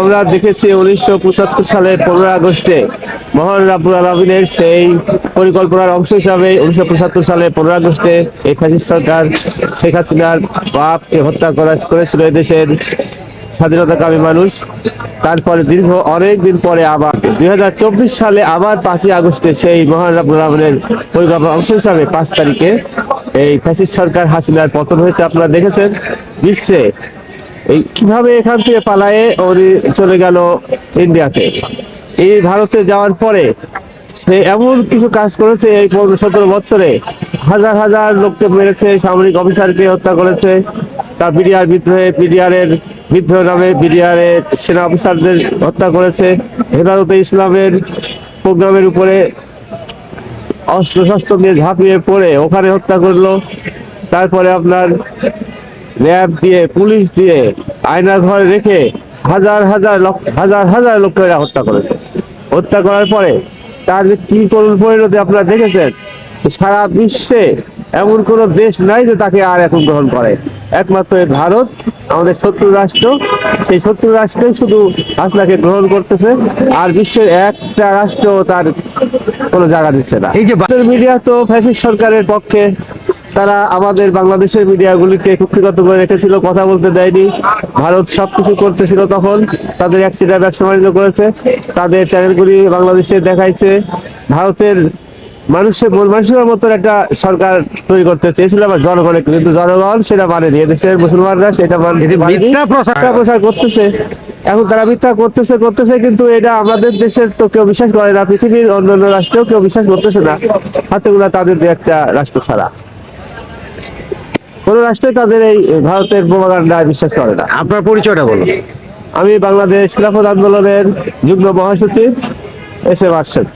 আমরা দেখেছি উনিশশো পঁচাত্তর সালের পনেরো আগস্টে মহান রাবুল আলমিনের সেই পরিকল্পনার অংশ হিসাবে উনিশশো পঁচাত্তর সালে পনেরো আগস্টে এই ফ্যাসিস্ট সরকার শেখ হাসিনার বাপকে হত্যা করা করেছিল দেশের স্বাধীনতাকামী মানুষ। তারপরে দীর্ঘ অনেক দিন পরে আবার দুই হাজার চব্বিশ সালে আবার পাঁচই আগস্টে সেই মহান রাবুল আলমিনের পরিকল্পনার অংশ হিসাবে পাঁচ তারিখে এই ফ্যাসিস্ট সরকার হাসিনার পতন হয়েছে। আপনারা দেখেছেন বিশ্বে এই কীভাবে এখান থেকে পালায়ে উনি চলে গেল ইন্ডিয়াতে? এই ভারতে যাওয়ার পরে সে এমন কিছু কাজ করেছে এই পনেরো সতেরো বছরে হাজার হাজার লোককে মেরেছে, সামরিক অফিসারকে হত্যা করেছে। তার বিডিআর বিদ্রোহে বিডিআর এর বিদ্রোহ নামে বিডিআর এর সেনা অফিসারদের হত্যা করেছে। হেফাজতে ইসলামের প্রোগ্রামের উপরে অস্ত্র শস্ত্র দিয়ে ঝাঁপিয়ে পড়ে, ওখানে হত্যা করল। তারপরে আপনার র্যাব দিয়ে পুলিশ দিয়ে আয়না ঘরে রেখে হাজার হাজার লক্ষ হাজার হাজার লোকেরা হত্যা করেছে। হত্যা করার পরে তার যে কি করুণ পরিণতি আপনারা দেখেছেন? সারা বিশ্বে এমন কোনো দেশ নাই যে তাকে আর এখন গ্রহণ করে। একমাত্র ভারত আমাদের শত্রু রাষ্ট্র। সেই শত্রু রাষ্ট্রই শুধু হাসনাকে গ্রহণ করতেছে আর বিশ্বের একটা রাষ্ট্র তার কোনো জায়গা দিচ্ছে না। এই যে মিডিয়া তো ফ্যাসিস্ট সরকারের পক্ষে তারা আমাদের বাংলাদেশের মিডিয়াগুলিকে কুক্ষিগত করে রেখেছিল কথা বলতে দেয়নি। ভারত সবকিছু করতেছিল তখন তাদের অ্যাক্সিডেন্ট ব্যবসা বাণিজ্য করেছে। তাদের চ্যানেলগুলি বাংলাদেশে দেখাইছে। ভারতের মানুষের মন মানুষের মতো একটা সরকার তৈরি করতে চেয়েছিল আমার জনগণের কিন্তু জনগণ সেটা মানেনি। এদেশের মুসলমানরা সেটা মানে-। মিথ্যা প্রচার। করতেছে। এখন তারা মিথ্যা করতেছে করতেছে কিন্তু এটা আমাদের দেশের তো কেউ বিশ্বাস করে না। পৃথিবীর অন্যান্য রাষ্ট্রেও কেউ বিশ্বাস করতেছে না। হাতে তাদের একটা রাষ্ট্র ছাড়া। কোন রাষ্ট্রে তাদের এই ভারতের বোমাগান্ডায় বিশ্বাস করে না। আপনার পরিচয়টা বলুন। আমি বাংলাদেশ খিলাফত আন্দোলনের যুগ্ম মহাসচিব এস এম আরশেদ